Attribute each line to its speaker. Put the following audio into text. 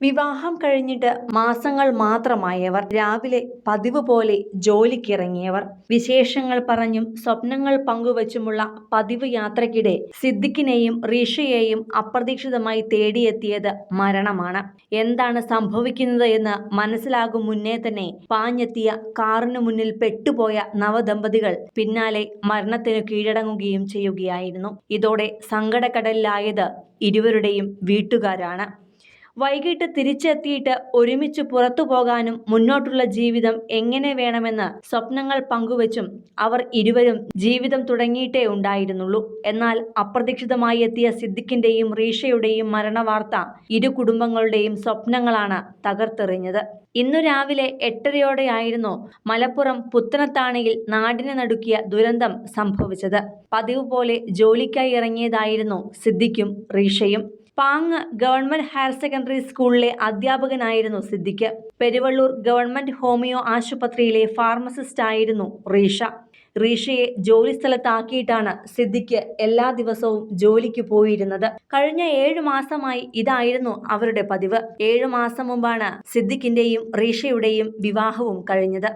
Speaker 1: വിവാഹം കഴിഞ്ഞിട്ട് മാസങ്ങൾ മാത്രമായവർ രാവിലെ പതിവ് പോലെ ജോലിക്കിറങ്ങിയവർ. വിശേഷങ്ങൾ പറഞ്ഞും സ്വപ്നങ്ങൾ പങ്കുവച്ചുമുള്ള പതിവ് യാത്രയ്ക്കിടെ സിദ്ദിഖിനെയും റീഷയെയും അപ്രതീക്ഷിതമായി തേടിയെത്തിയത് മരണമാണ്. എന്താണ് സംഭവിക്കുന്നത് എന്ന് മനസ്സിലാകും മുന്നേ തന്നെ പാഞ്ഞെത്തിയ കാറിനു മുന്നിൽ പെട്ടുപോയ നവദമ്പതികൾ പിന്നാലെ മരണത്തിന് കീഴടങ്ങുകയും ചെയ്യുകയായിരുന്നു. ഇതോടെ സങ്കടക്കടലിലായത് ഇരുവരുടെയും വീട്ടുകാരാണ്. വൈകിട്ട് തിരിച്ചെത്തിയിട്ട് ഒരുമിച്ച് പുറത്തു പോകാനും മുന്നോട്ടുള്ള ജീവിതം എങ്ങനെ വേണമെന്ന് സ്വപ്നങ്ങൾ പങ്കുവച്ചും അവർ ഇരുവരും ജീവിതം തുടങ്ങിയിട്ടേ ഉണ്ടായിരുന്നുള്ളൂ. എന്നാൽ അപ്രതീക്ഷിതമായി എത്തിയ സിദ്ദിഖിന്റെയും റീഷയുടെയും മരണവാർത്ത ഇരു കുടുംബങ്ങളുടെയും സ്വപ്നങ്ങളാണ് തകർത്തെറിഞ്ഞത്. ഇന്നു രാവിലെ എട്ടരയോടെയായിരുന്നു മലപ്പുറം പുത്തനത്താണിയിൽ നാടിനെ നടുക്കിയ ദുരന്തം സംഭവിച്ചത്. പതിവ് പോലെ ജോലിക്കായി ഇറങ്ങിയതായിരുന്നു സിദ്ദിഖും റീഷയും. പാങ് ഗവൺമെന്റ് ഹയർ സെക്കൻഡറി സ്കൂളിലെ അധ്യാപകനായിരുന്നു സിദ്ദിഖ്. പെരുവള്ളൂർ ഗവൺമെന്റ് ഹോമിയോ ആശുപത്രിയിലെ ഫാർമസിസ്റ്റായിരുന്നു റീഷ. റീഷയെ ജോലിസ്ഥലത്താക്കിയിട്ടാണ് സിദ്ദിഖ് എല്ലാ ദിവസവും ജോലിക്ക് പോയിരുന്നത്. കഴിഞ്ഞ ഏഴു മാസമായി ഇതായിരുന്നു അവരുടെ പതിവ്. ഏഴു മാസം മുമ്പാണ് സിദ്ദിഖിന്റെയും റീഷയുടെയും വിവാഹവും കഴിഞ്ഞത്.